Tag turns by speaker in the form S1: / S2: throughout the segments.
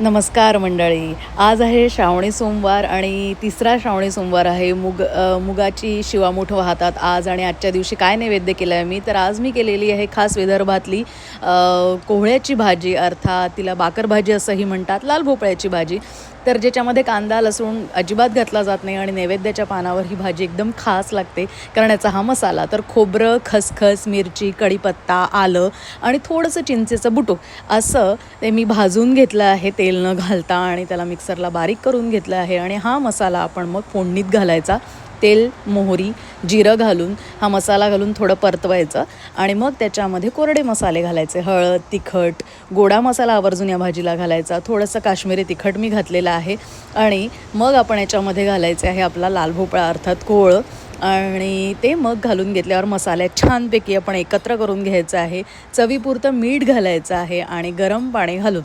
S1: नमस्कार मंडळी. आज आहे श्रावणी सोमवार आणि तिसरा श्रावणी सोमवार आहे. मुग मुगाची शिवामुठ वाहतात आज आणि आजच्या दिवशी काय नैवेद्य केलं आहे मी? तर आज मी केलेली आहे खास विदर्भातली कोहळ्याची भाजी अर्थात तिला बाकर भाजी असंही म्हणतात लाल भोपळ्याची भाजी. तर ज्याच्यामध्ये कांदा लसूण अजिबात घातला जात नाही आणि नैवेद्याच्या पानावर ही भाजी एकदम खास लागते. कारण याचा हा मसाला तर खोबरं खसखस मिरची कढीपत्ता आलं आणि थोडंसं चिंचेचं बुटूक असं ते मी भाजून घेतलं आहे तेल न घालता आणि त्याला मिक्सरला बारीक करून घेतलं आहे. आणि हा मसाला आपण मग फोडणीत घालायचा. तेल मोहरी जिरं घालून हा मसाला घालून थोडं परतवायचं. आणि मग त्याच्यामध्ये कोरडे मसाले घालायचे. हळद तिखट गोडा मसाला आवर्जून या भाजीला घालायचा. थोडंसं काश्मीरी तिखट मी घातलेलं आहे. आणि मग आपण याच्यामध्ये घालायचे आहे आपला लाल भोपळा अर्थात कोळ. आणि ते मग घालून घेतल्यावर मसाले छानपैकी आपण एकत्र करून घ्यायचं आहे. चवीपुरतं मीठ घालायचं आहे आणि गरम पाणी घालून.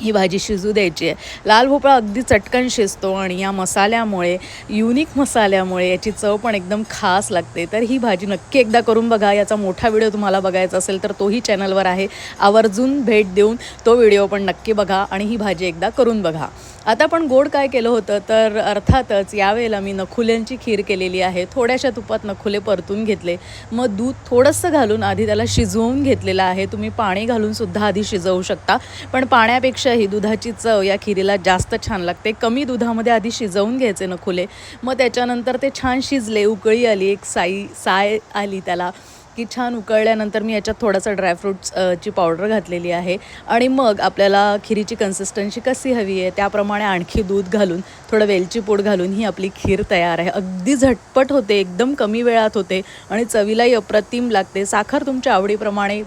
S1: ही भाजी शिजू द्यायची आहे. लाल भोपळा अगदी चटकन शिजतो आणि या मसाल्यामुळे युनिक मसाल्यामुळे याची चव पण एकदम खास लागते. तर ही भाजी नक्की एकदा करून बघा. याचा मोठा व्हिडिओ तुम्हाला बघायचा असेल तर तोही चॅनलवर आहे. आवर्जून भेट देऊन तो व्हिडिओ पण नक्की बघा आणि ही भाजी एकदा करून बघा. आता आपण गोड काय केलं होतं? तर अर्थातच यावेळेला मी नखुल्यांची खीर केलेली आहे. थोड्याशा तुपात नखुले परतून घेतले. मग दूध थोडंसं घालून आधी त्याला शिजवून घेतलेलं आहे. तुम्ही पाणी घालून सुद्धा आधी शिजवू शकता. पण पाण्यापेक्षा पाण्यापेक्षाही दुधाची चव या खिरीला जास्त छान लागते. कमी दुधामध्ये आधी शिजवून घ्यायचे नखुले. मग त्याच्यानंतर ते छान शिजले उकळी आली एक साई साय आली त्याला की छान उकळल्यानंतर मी याच्यात थोडासा ड्रायफ्रूट्स ची पावडर घातलेली आहे. आणि मग आपल्याला खिरीची कन्सिस्टन्सी कशी हवी आहे त्याप्रमाणे आणखी दूध घालून थोडं वेलची पूड घालून ही आपली खीर तयार आहे. अगदी झटपट होते एकदम कमी वेळात होते आणि चवीलाही अप्रतिम लागते. साखर तुमच्या आवडीप्रमाणे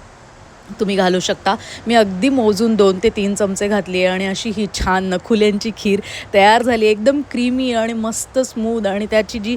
S1: तुम्ही घालू शकता. मी अगदी मोजून दोन ते तीन चमचे घातली आहे आणि अशी ही छान नखुल्यांची खीर तयार झाली एकदम क्रीमी आणि मस्त स्मूद आणि त्याची जी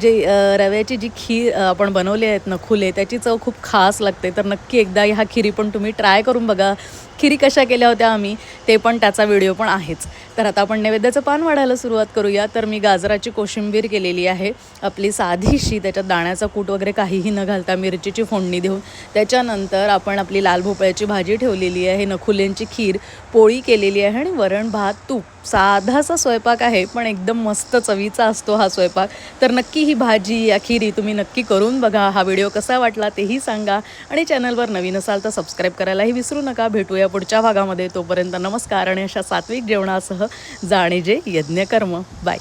S1: जे रव्याची जी खीर आपण बनवली आहेत नखुले त्याची चव खूप खास लागते. तर नक्की एकदा ह्या खिरी पण तुम्ही ट्राय करून बघा. खिरी कशा केल्या होत्या आम्ही ते पण त्याचा व्हिडिओ पण आहेच. तर आता आपण नैवेद्याचं पान वाढायला सुरुवात करूया. तर मी गाजराची कोशिंबीर केलेली आहे. आपली साधीशी त्याच्यात दाण्याचा कूट वगैरे काहीही न घालता मिरचीची फोडणी देऊन. त्याच्यानंतर आपण आपण आपली लाल भोपळ्याची भाजी ठेवलेली आहे नखुल्यांची खीर पोळी केलेली आहे आणि वरण भात तूप. साधासा स्वयंपाक आहे पण एकदम मस्त चवीचा असतो हा स्वयंपाक. तर नक्की ही भाजी या खिरी तुम्ही नक्की करून बघा. हा व्हिडिओ कसा वाटला तेही सांगा आणि चॅनलवर नवीन असाल तर सबस्क्राईब करायलाही विसरू नका. भेटूया पुढच्या भागामध्ये. तोपर्यंत नमस्कार आणि अशा सात्विक जेवणासह जाणे जे यज्ञकर्म. बाय.